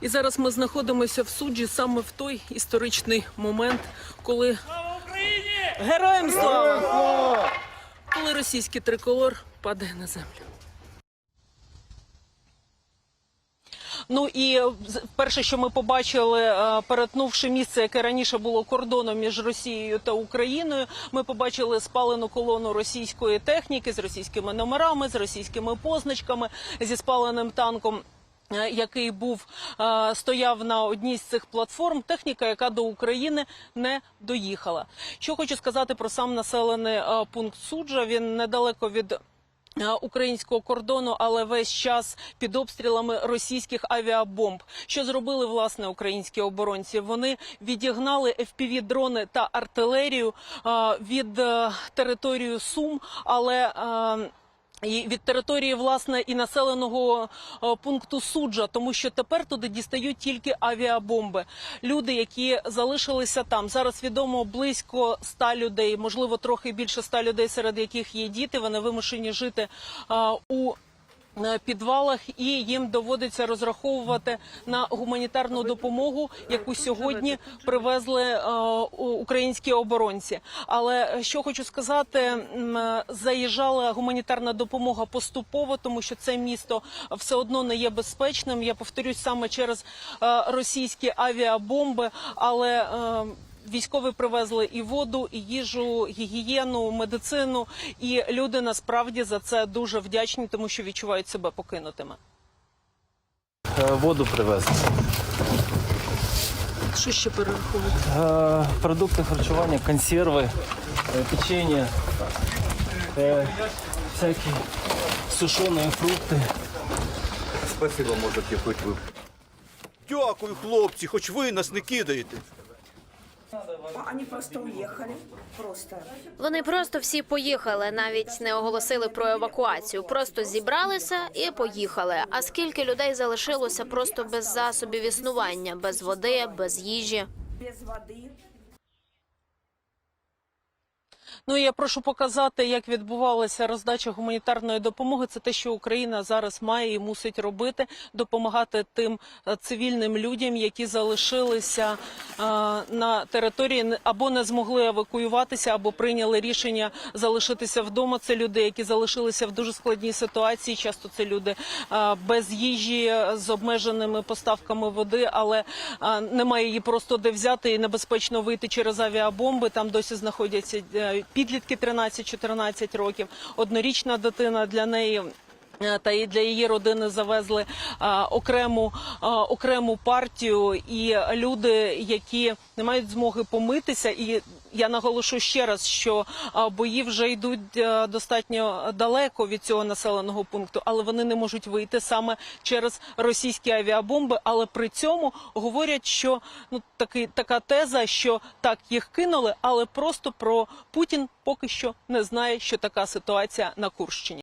І зараз ми знаходимося в суджі саме в той історичний момент, коли героям слава! Коли російський триколор падає на землю. Ну і е, перше, що ми побачили, е, перетнувши місце, яке раніше було кордоном між Росією та Україною, ми побачили спалену колону російської техніки з російськими номерами, з російськими позначками, зі спаленим танком. Е, Який був е, стояв на одній з цих платформ, техніка, яка до України не доїхала. Що хочу сказати про сам населений е, пункт суджа. Він недалеко від українського кордону, але весь час під обстрілами російських авіабомб. Що зробили власне українські оборонці? Вони відігнали fpv дрони та артилерію від території Сум, але і від території власне і населеного е, пункту суджа, тому що тепер туди дістають тільки авіабомби. Люди, які залишилися там, зараз відомо близько ста людей, можливо, трохи більше ста людей, серед яких є діти. Вони вимушені жити е, у підвалах, і їм доводиться розраховувати на гуманітарну допомогу, яку сьогодні привезли е, українські оборонці. Але е, що хочу сказати, е, заїжджала гуманітарна допомога поступово, тому що це місто все одно не є безпечним. Я повторюсь саме через російські авіабомби, але Військові привезли і воду, і їжу, гігієну, медицину, і люди насправді за це дуже вдячні, тому що відчувають себе покинутими. Е, Воду привезли. Що ще перераховувати? Е, Продукти харчування, консерви, е, печення, е, всякі сушені фрукти. Спасибо, можете хоч ви. Дякую, хлопці, хоч ви нас не кидаєте. Они просто уехали. Просто. Вони просто всі поїхали, навіть не оголосили про евакуацію. Просто зібралися і поїхали. А скільки людей залишилося просто без засобів існування, без води, без їжі? Без воды. Ну я прошу показати, як відбувалася роздача гуманітарної допомоги. Це те, що Україна зараз має і мусить робити, допомагати тим е, цивільним людям, які залишилися е, на території або не змогли евакуюватися, або прийняли рішення залишитися вдома. Це люди, які залишилися в дуже складній ситуації. Часто це люди е, без їжі з обмеженими поставками води, але е, немає її просто де взяти і небезпечно вийти через авіабомби. Там досі знаходяться підлітки 13-14 років. Однорічна дитина для неї. Е, Та і для її родини завезли а, окрему а, окрему партію, і люди, які не мають змоги помитися, і я наголошу ще раз, що бої вже йдуть е, достатньо далеко від цього населеного пункту, але вони не можуть вийти саме через російські авіабомби. Але при цьому говорять, що ну такий така теза, що так їх кинули, але просто про Путін поки що не знає, що така ситуація на Курщині.